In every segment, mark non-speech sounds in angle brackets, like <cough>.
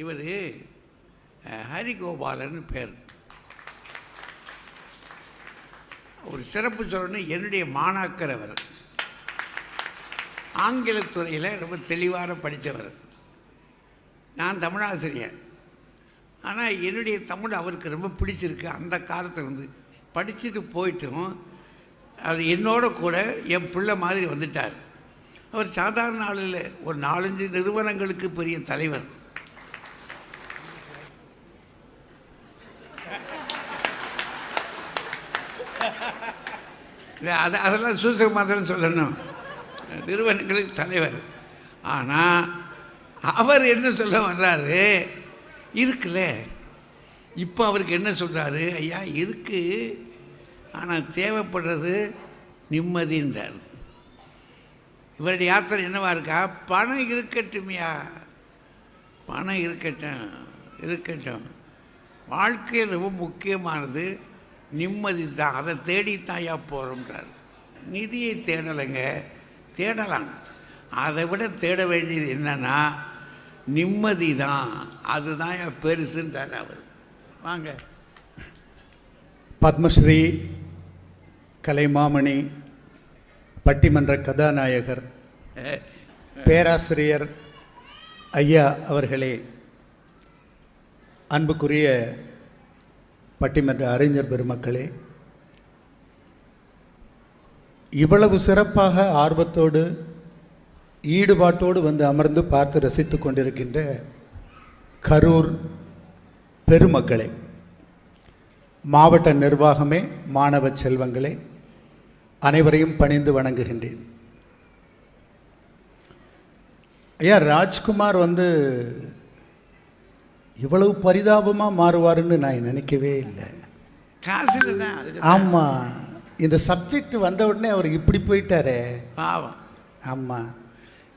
இவர் ஹரிகோபாலன் பேர். ஒரு சிறப்பு சொல்லணும் என்னுடைய மாணாக்கர் அவர். ஆங்கிலத்துறையில் ரொம்ப தெளிவாக படித்தவர் நான் தமிழாசிரியர். ஆனால் என்னுடைய தமிழ் அவருக்கு ரொம்ப பிடிச்சிருக்கு. அந்த காலத்தில் வந்து படிச்சுட்டு போயிட்டும். அவர் என்னோட கூட என் பிள்ளை மாதிரி வந்துட்டார். அவர் சாதாரண ஆளில் ஒரு நாலஞ்சு நிறுவனங்களுக்கு பெரிய தலைவர். இல்லை அது அதெல்லாம் சூசகமாதன் சொல்லணும். நிறுவனங்களுக்கு தலைவர். ஆனால் அவர் என்ன சொல்ல வர்றாரு? இருக்குல்ல. இப்போ அவருக்கு என்ன சொல்கிறாரு ஐயா இருக்கு. ஆனால் தேவைப்படுறது நிம்மதின்றார். இவருடைய யாத்திரை என்னவா இருக்கா? பணம் இருக்கட்டுமையா. பணம் இருக்கட்டும் இருக்கட்டும். வாழ்க்கையில் ரொம்ப முக்கியமானது. நிம்மதி தான். அதை தேடித்தான் போகிறோம்ன்றார் நிதியை தேடலைங்க தேடலாம். அதை விட தேட வேண்டியது என்னன்னா நிம்மதி தான். அதுதான் என் பெருசுன்றார் அவர். வாங்க. பத்மஸ்ரீ கலைமாமணி பட்டிமன்ற கதாநாயகர் பேராசிரியர் ஐயா அவர்களே அன்புக்குரிய பட்டிமன்ற அறிஞர் பெருமக்களே இவ்வளவு சிறப்பாக ஆர்வத்தோடு ஈடுபாட்டோடு வந்து அமர்ந்து பார்த்து ரசித்து கொண்டிருக்கின்ற கரூர் பெருமக்களே மாவட்ட நிர்வாகமே மாணவ செல்வங்களே அனைவரையும் பணிந்து வணங்குகின்றேன். ஐயா ராஜ்குமார் வந்து இவ்வளவு பரிதாபமாக மாறுவாருன்னு நான் நினைக்கவே இல்லை. காசுல தான். ஆமாம் இந்த சப்ஜெக்ட் வந்த உடனே அவர் இப்படி போயிட்டாரே. பாவம். ஆமாம்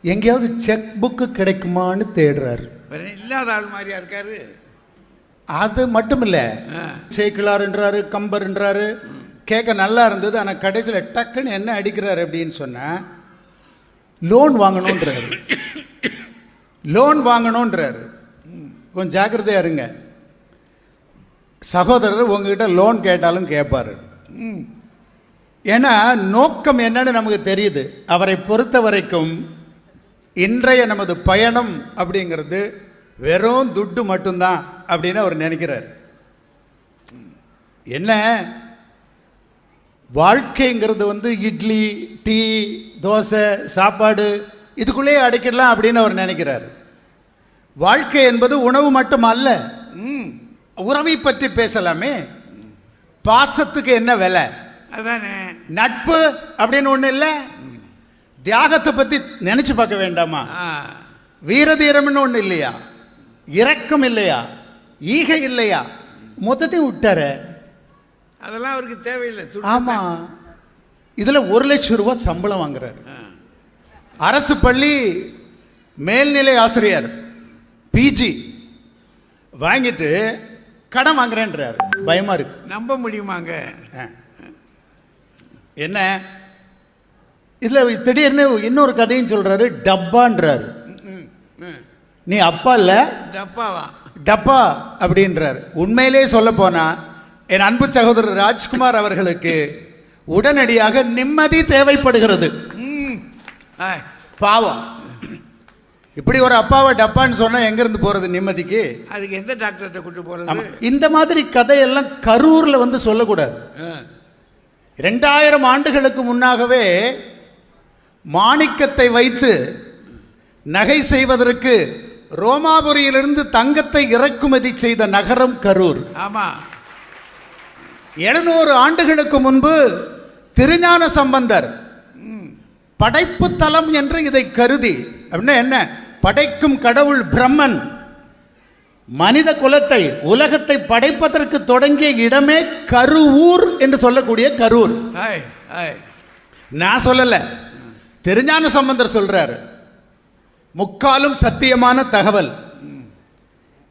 எங்கேயாவது செக் புக்கு கிடைக்குமான்னு தேடுறாரு. வேற இல்லாத ஆள் மாதிரியா இருக்காரு. அது மட்டும் இல்லை. சேக்கிலார்ன்றாரு கம்பர்ன்றாரு. கேட்க நல்லா இருந்தது ஆனால் கடைசியில் டக்குன்னு என்ன அடிக்கிறாரு அப்படின்னு சொன்னால் லோன் வாங்கணுன்றாரு லோன் <coughs> வாங்கணுன்றாரு கொஞ்சம் ஜாக்கிரதையா இருங்க. சகோதரர் உங்ககிட்ட லோன் கேட்டாலும் கேட்பாரு. ம். ஏன்னா நோக்கம் என்னன்னு நமக்கு தெரியுது. அவரை பொறுத்த வரைக்கும் இன்றைய நமது பயணம் அப்படிங்கிறது வெறும் துட்டு மட்டும்தான் அப்படின்னு அவர் நினைக்கிறார். என்ன? வாழ்க்கைங்கிறது வந்து இட்லி டீ தோசை சாப்பாடு இதுக்குள்ளேயே அடைக்கிடலாம் அப்படின்னு அவர் நினைக்கிறார். வாழ்க்கை என்பது உணவு மட்டும் அல்ல ம். உறவை பற்றி பேசலாமே. பாசத்துக்கு என்ன விலை? அதானே. நட்பு அப்படின்னு ஒண்ணு இல்லை. தியாகத்தை பத்தி நினைச்சு பார்க்க வேண்டாமா? வீரதீரம்னு ஒண்ணு இல்லையா? இரக்கம் இல்லையா? ஈகை இல்லையா? மொத்தத்தையும் விட்டாரு. அதெல்லாம் அவருக்கு தேவையில்லை. துட்டு ஆமா. இதுல ஒரு லட்சம் ரூபாய் சம்பளம் வாங்குறாரு. அரசு பள்ளி மேல்நிலை ஆசிரியர். பிஜி வாங்கிட்டு கடன் வாங்குறேன்றாரு. பயமா இருக்கு. நம்ப முடியுமாங்க? ஆ. என்ன? இதுல திடீர்னு இன்னொரு கதையும் சொல்றாரு டப்பான்றாரு. நீ அப்பா இல்ல? டப்பாவா? டப்பா அப்படின்றார். உண்மையிலே சொல்ல போனா என் அன்பு சகோதரர் ராஜ்குமார் அவர்களுக்கு உடனடியாக நிம்மதி தேவைப்படுகிறது. பாவம். இப்படி ஒரு அப்பாவை டப்பான்னு சொன்னா எங்க இருந்து போறது நிம்மதிக்கு? அதுக்கு எந்த டாக்டர்கிட்ட கூட்டு. போகிறது இந்த மாதிரி கதையெல்லாம் கரூர்ல வந்து சொல்லக்கூடாது. ரெண்டாயிரம் ஆண்டுகளுக்கு முன்னாகவே மாணிக்கத்தை வைத்து நகை செய்வதற்கு ரோமாபுரியிலிருந்து தங்கத்தை இறக்குமதி செய்த நகரம் கரூர். ஆமா. எழுநூறு ஆண்டுகளுக்கு முன்பு திருஞான சம்பந்தர் படைப்பு தலம் என்று இதை கருதி அப்படின்னா என்ன? படைக்கும் கடவுள் பிரம்மன் மனித குலத்தை உலகத்தை படைப்பதற்கு தொடங்கிய இடமே கருவூர் என்று சொல்லக்கூடிய கரூர். நான் சொல்லல. திருஞான சம்பந்தர் சொல்றாரு. முக்காலும் சத்தியமான தகவல்.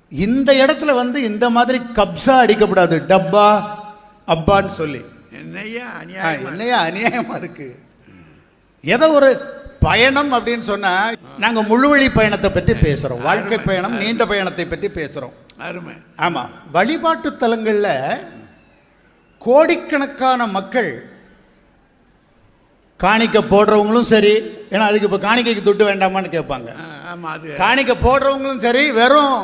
இந்த இடத்துல வந்து இந்த மாதிரி கப்சா அடிக்கப்படாது. டப்பா அப்பான்னு சொல்லி. என்னையா ஆ, அநியாயம் என்னையா அநியாயமா இருக்கு? ஏதோ ஒரு பயணம் அப்படின்னு சொன்னா ஆ நாங்க முழுவழி பயணத்தை பற்றி பேசுறோம். வாழ்க்கை பயணம் நீண்ட பயணத்தை பற்றி பேசுறோம். அருமை. ஆமா. வழிபாட்டு தலங்கள்ல கோடிக்கணக்கான மக்கள் காணிக்க போடுறவங்களும் சரி ஏன்னா அதுக்கு இப்போ காணிக்கைக்கு துட்டு வேண்டாமான்னு கேட்பாங்க. ஆ, ஆமா அது காணிக்க போடுறவங்களும் சரி வெறும்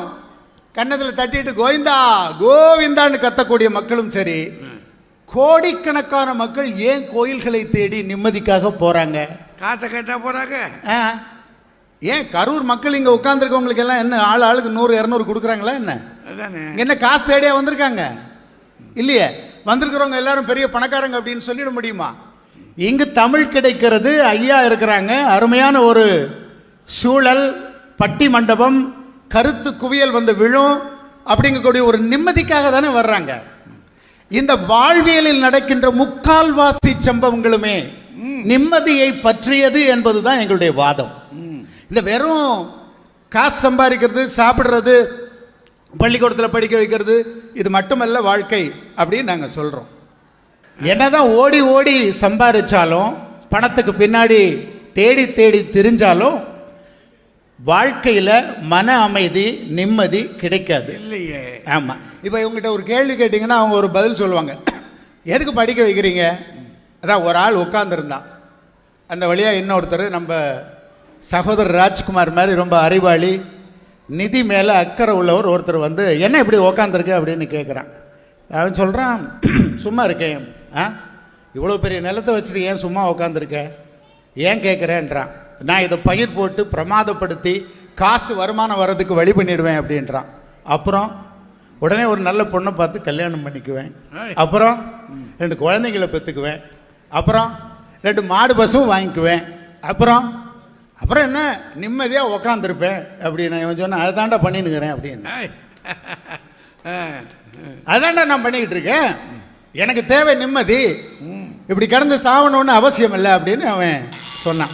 கன்னத்தில் தட்டிட்டு கோவிந்தா கோவிந்தான்னு கத்தக்கூடிய மக்களும் சரி கோடிக்கணக்கான மக்கள் ஏன் கோயில்களை தேடி நிம்மதிக்காக போறாங்க? காசை கேட்டா போறாங்க. ஆ. ஏன் கரூர் மக்கள் இங்க உட்காந்துருக்கவங்களுக்கு எல்லாம் என்ன ஆள் ஆளுக்கு நூறு இரநூறு கொடுக்குறாங்களா என்ன? என்ன காசு தேடியா வந்திருக்காங்க? இல்லையே. வந்திருக்கிறவங்க எல்லாரும் பெரிய பணக்காரங்க அப்படின்னு சொல்லிட முடியுமா? இங்கு தமிழ் கிடைக்கிறது ஐயா இருக்கிறாங்க. அருமையான ஒரு சூழல் பட்டி மண்டபம் கருத்து குவியல் வந்து விழும் அப்படிங்கக்கூடிய ஒரு நிம்மதிக்காக தானே வர்றாங்க. இந்த வாழ்வியலில் நடக்கின்ற முக்கால்வாசி சம்பவங்களுமே நிம்மதியை பற்றியது என்பதுதான் எங்களுடைய வாதம். இந்த வெறும் காசு சம்பாதிக்கிறது சாப்பிடுறது பள்ளிக்கூடத்தில் படிக்க வைக்கிறது இது மட்டுமல்ல வாழ்க்கை அப்படின்னு நாங்கள் சொல்கிறோம் என்னதான் ஓடி ஓடி சம்பாதிச்சாலும் பணத்துக்கு பின்னாடி தேடி தேடி திரிஞ்சாலும் வாழ்க்கையில் மன அமைதி நிம்மதி கிடைக்காது. இல்லையே. ஆமாம் இப்போ இவங்ககிட்ட ஒரு கேள்வி கேட்டிங்கன்னா அவங்க ஒரு பதில் சொல்லுவாங்க. எதுக்கு படிக்க வைக்கிறீங்க? அதான் ஒரு ஆள் உட்காந்துருந்தான் அந்த வழியாக இன்னொருத்தர் நம்ம சகோதரர் ராஜ்குமார் மாதிரி ரொம்ப அறிவாளி நிதி மேலே அக்கறை உள்ளவர் ஒருத்தர் வந்து என்ன இப்படி உக்காந்துருக்க? அப்படின்னு கேட்குறான் அவன் சொல்கிறான் <clears throat> சும்மா இருக்கேன். ஆ? இவ்வளோ பெரிய நிலத்தை வச்சுட்டு ஏன் சும்மா உக்காந்துருக்க? ஏன் கேட்குறேன்றான் நான் இதை பயிர் போட்டு பிரமாதப்படுத்தி காசு வருமானம் வர்றதுக்கு வழி பண்ணிடுவேன் அப்படின்றான். அப்புறம் உடனே ஒரு நல்ல பொண்ணை பார்த்து கல்யாணம் பண்ணிக்குவேன். அப்புறம் ரெண்டு குழந்தைங்களை பெற்றுக்குவேன் அப்புறம் ரெண்டு மாடு பசும் வாங்கிக்குவேன். அப்புறம் அப்புறம் என்ன? நிம்மதியாக உக்காந்துருப்பேன். அப்படின்னு இவன் சொன்னான் அதை தாண்டா பண்ணினுக்கிறேன் அப்படின்னு. <laughs> அதான்டா நான் பண்ணிக்கிட்டு இருக்கேன் எனக்கு தேவை நிம்மதி. இப்படி கிடந்து சாவணும்னு அவசியம் இல்லை அப்படின்னு அவன் சொன்னான்.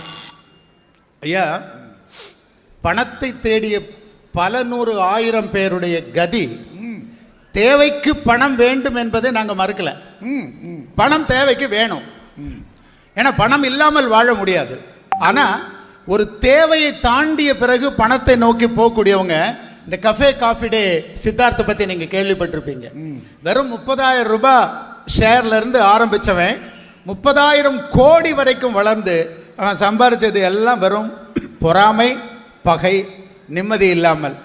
ஐயா பணத்தை தேடிய பல நூறு ஆயிரம் பேருடைய கதி தேவைக்கு பணம் வேண்டும் என்பதை நாங்கள் மறுக்கல. பணம் தேவைக்கு வேணும். ஏன்னா பணம் இல்லாமல் வாழ முடியாது. ஆனா ஒரு தேவையை தாண்டிய பிறகு பணத்தை நோக்கி போகக்கூடியவங்க இந்த கஃபே காஃபி டே சித்தார்த்தை பத்தி நீங்க கேள்விப்பட்டிருப்பீங்க. வெறும் முப்பதாயிரம் ரூபாய் ஷேர்ல இருந்து ஆரம்பிச்சவன் முப்பதாயிரம் கோடி வரைக்கும் வளர்ந்து அவன் சம்பாரிச்சது எல்லாம் வெறும் பொறாமை பகை நிம்மதி இல்லாமல்.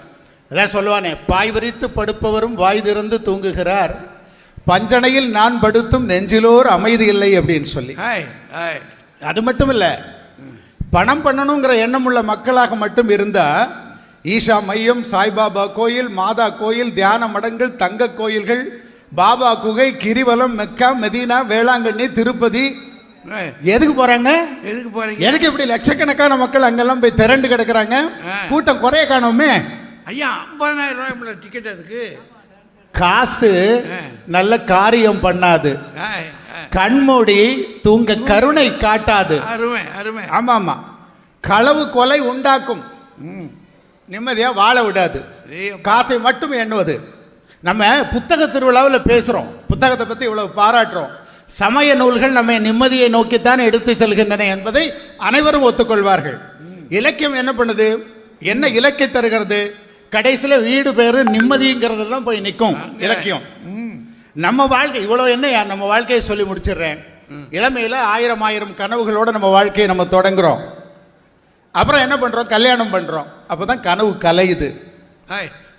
அதான் சொல்லுவானே பாய் விரித்து படுப்பவரும் வாய் திறந்து தூங்குகிறார். பஞ்சனையில் நான் படுத்தும் நெஞ்சிலோர் அமைதி இல்லை அப்படின்னு சொல்லி. அது மட்டும் இல்லை பணம் பண்ணணுங்கிற எண்ணம் உள்ள மக்களாக மட்டும் இருந்தா ஈஷா மையம் சாய்பாபா கோயில் மாதா கோயில் தியான மடங்கள் தங்க கோயில்கள் பாபா குகை கிரிவலம் மெக்கா மெதீனா வேளாங்கண்ணி திருப்பதி. எதுக்கு போறாங்க? எதுக்கு போறீங்க? எதுக்கு இப்படி லட்சக்கணக்கான மக்கள் அங்கெல்லாம் போய் திரண்டு கிடக்குறாங்க. கூட்டம் குறைய காணோமே. ஐயா ஐம்பதாயிரம் ரூபாய் டிக்கெட் அதுக்கு. காசு. நல்ல காரியம் பண்ணாது. கண்மூடி தூங்க கருணை காட்டாது. அருமை அருமை. ஆமா ஆமா களவு கொலை உண்டாக்கும். நிம்மதியா வாழ விடாது. காசை மட்டும் எண்ணுவது. நம்ம புத்தக திருவிழாவில் பேசுறோம். புத்தகத்தை பத்தி இவ்வளவு பாராட்டுறோம். சமய நூல்கள் நம்ம நிம்மதியை நோக்கித்தான் எடுத்து செல்கின்றன என்பதை அனைவரும் ஒத்துக்கொள்வார்கள். இலக்கியம் என்ன பண்ணுது? என்ன இலக்கியம் தருகிறது? கடைசியில் வீடு பேரு நிம்மதிங்கிறது தான் போய் நிற்கும் இலக்கியம். நம்ம வாழ்க்கை இவ்வளோ என்னையா நம்ம வாழ்க்கையை சொல்லி முடிச்சிடுறேன். இளமையில ஆயிரம் ஆயிரம் கனவுகளோட நம்ம வாழ்க்கையை நம்ம தொடங்குறோம். அப்புறம் என்ன பண்றோம்? கல்யாணம் பண்றோம். அப்பதான் கனவு கலையுது.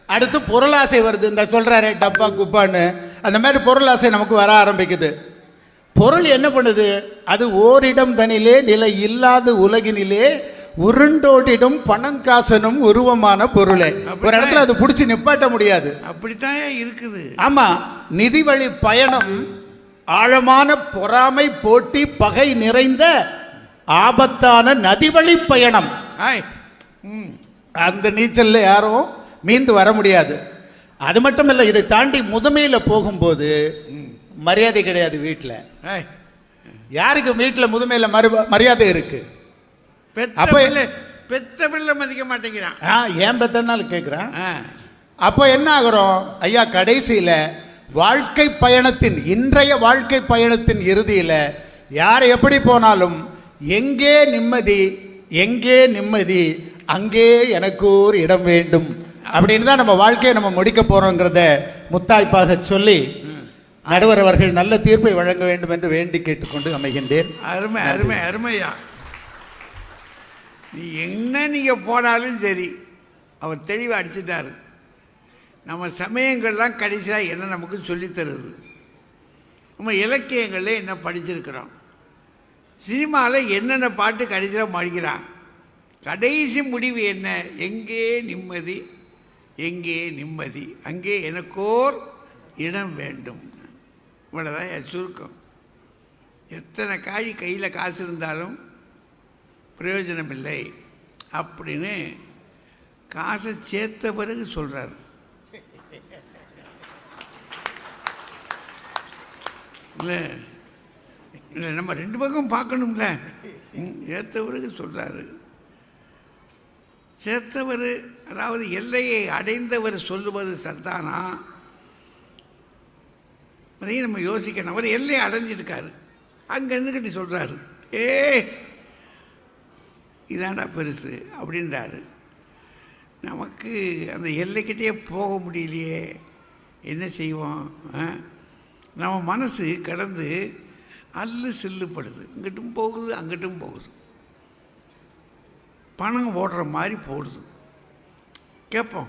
அடுத்து பொருளாசை வருது. இந்த சொல்றாரே டப்பா குப்பான்னு. அந்த மாதிரி பொருளாசை நமக்கு வர ஆரம்பிக்குது. பொருள் என்ன பண்ணுது? அது ஓரிடம் தனிலே நிலை இல்லாத உலகினிலே உருண்டோடிடும் பணம் காசனும் உருவமான பொருளே. ஒரு இடத்துல அது பிடிச்சி நிப்பாட்ட முடியாது. அப்படித்தான் இருக்குது. ஆமா நிதி வழி பயணம் ஆழமான பொறாமை போட்டி பகை நிறைந்த ஆபத்தான நதிவழி பயணம். ஏய், ம். அந்த நீச்சல்ல யாரும் மீந்து வர முடியாது. அது மட்டும் இல்லை இதை தாண்டி முதுமையில் போகும்போது மரியாதை கிடையாது வீட்டில் யாருக்கு வீட்டில் முதுமையில் மறு மரியாதை இருக்கு? பெத்த அப்ப- பெத்த பிள்ளை மதிக்க மாட்டேங்கிறான். ஆ ஏன் பெத்தனாலும் கேட்குறேன் அப்போ என்ன ஆகுறோம் ஐயா கடைசியில் வாழ்க்கை பயணத்தின் இன்றைய வாழ்க்கை பயணத்தின் இறுதியில் யார் எப்படி போனாலும் எங்கே நிம்மதி எங்கே நிம்மதி அங்கே எனக்கு ஒரு இடம் வேண்டும். அப்படின்னு தான் நம்ம வாழ்க்கையை நம்ம முடிக்க போறோங்கிறத முத்தாய்ப்பாக சொல்லி நடுவர் அவர்கள் நல்ல தீர்ப்பை வழங்க வேண்டும் என்று வேண்டி கேட்டுக்கொண்டு அமைகின்றேன். அருமை அருமை அருமையா. நீ என்ன நீங்கள் போனாலும் சரி அவர் தெளிவாக அடிச்சிட்டார். நம்ம சமயங்கள்லாம் கடைசியாக என்ன நமக்கு சொல்லித்தருது நம்ம இலக்கியங்களில் என்ன படிச்சிருக்கிறோம்? சினிமாவில் என்னென்ன பாட்டு கடைசியாக மடிக்கிறான்? கடைசி முடிவு என்ன? எங்கே நிம்மதி? எங்கே நிம்மதி? அங்கே எனக்கோர் இடம் வேண்டும். இவ்வளோதான் என் சுருக்கம். எத்தனை காழி கையில் காசு இருந்தாலும் பிரயோஜனம் இல்லை அப்படின்னு காசை சேர்த்த பிறகு சொல்கிறார் இல்லை இல்லை நம்ம ரெண்டு பக்கம் பார்க்கணும்ல. சேர்த்த பிறகு சொல்கிறாரு சேர்த்தவர் அதாவது எல்லையை அடைந்தவர் சொல்லுவது சரிதானா? அதையும் நம்ம யோசிக்கணும். அவர் எல்லையை அடைஞ்சிருக்காரு. அங்கே நின்றுக்கிட்டு சொல்கிறாரு ஏ இதாண்டா பெருசு அப்படின்றாரு. நமக்கு அந்த எல்லைக்கிட்டே போக முடியலையே. என்ன செய்வோம்? ஆ? நம்ம மனசு கடந்து அல்லு சில்லுப்படுது இங்கிட்டும் போகுது அங்கிட்டும் போகுது. பணம் ஓடுற மாதிரி போடுது. கேட்போம்.